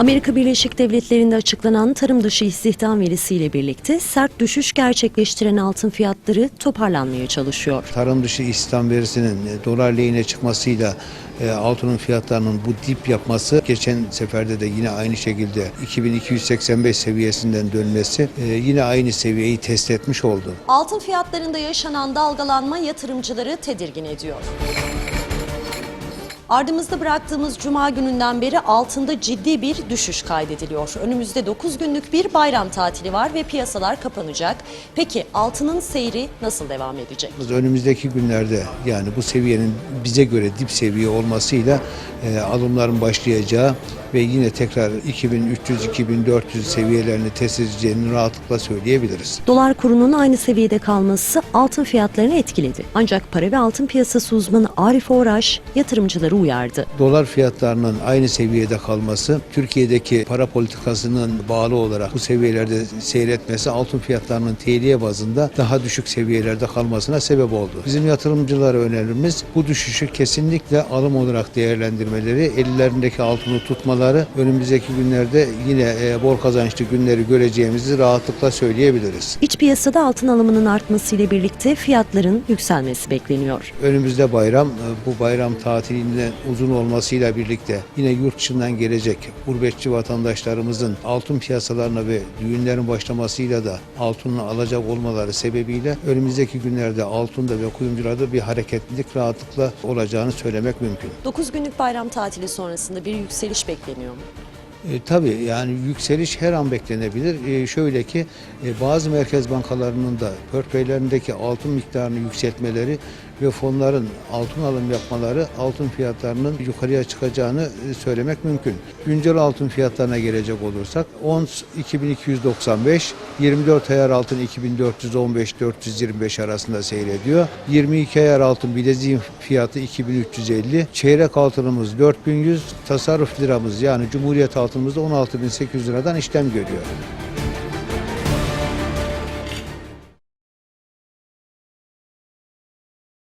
Amerika Birleşik Devletleri'nde açıklanan tarım dışı istihdam verisiyle birlikte sert düşüş gerçekleştiren altın fiyatları toparlanmaya çalışıyor. Tarım dışı istihdam verisinin e, dolar lehine çıkmasıyla e, altının fiyatlarının bu dip yapması geçen seferde de yine aynı şekilde 2285 seviyesinden dönmesi e, yine aynı seviyeyi test etmiş oldu. Altın fiyatlarında yaşanan dalgalanma yatırımcıları tedirgin ediyor. Ardımızda bıraktığımız cuma gününden beri altında ciddi bir düşüş kaydediliyor. Önümüzde 9 günlük bir bayram tatili var ve piyasalar kapanacak. Peki altının seyri nasıl devam edecek? Önümüzdeki günlerde yani bu seviyenin bize göre dip seviye olmasıyla e, alımların başlayacağı ve yine tekrar 2300-2400 seviyelerini test edeceğini rahatlıkla söyleyebiliriz. Dolar kurunun aynı seviyede kalması altın fiyatlarını etkiledi. Ancak para ve altın piyasası uzmanı Arif Oraş yatırımcıları uyardı. Dolar fiyatlarının aynı seviyede kalması, Türkiye'deki para politikasının bağlı olarak bu seviyelerde seyretmesi altın fiyatlarının TL bazında daha düşük seviyelerde kalmasına sebep oldu. Bizim yatırımcılara önerimiz bu düşüşü kesinlikle alım olarak değerlendirmeleri, ellerindeki altını tutmaları, önümüzdeki günlerde yine e, bol kazançlı günleri göreceğimizi rahatlıkla söyleyebiliriz. İç piyasada altın alımının artmasıyla birlikte fiyatların yükselmesi bekleniyor. Önümüzde bayram, e, bu bayram tatilinden uzun olmasıyla birlikte yine yurt dışından gelecek gurbetçi vatandaşlarımızın altın piyasalarına ve düğünlerin başlamasıyla da altını alacak olmaları sebebiyle önümüzdeki günlerde altında ve kuyumcularda bir hareketlilik rahatlıkla olacağını söylemek mümkün. 9 günlük bayram tatili sonrasında bir yükseliş bekleniyor mu? E, tabii yani yükseliş her an beklenebilir. E, şöyle ki e, bazı merkez bankalarının da portföylerindeki altın miktarını yükseltmeleri ve fonların altın alım yapmaları altın fiyatlarının yukarıya çıkacağını e, söylemek mümkün. Güncel altın fiyatlarına gelecek olursak ons 2295, 24 ayar altın 2415-425 arasında seyrediyor. 22 ayar altın bileziğin fiyatı 2350, çeyrek altınımız 4100, tasarruf liramız yani Cumhuriyet altınımız da 16800 liradan işlem görüyor.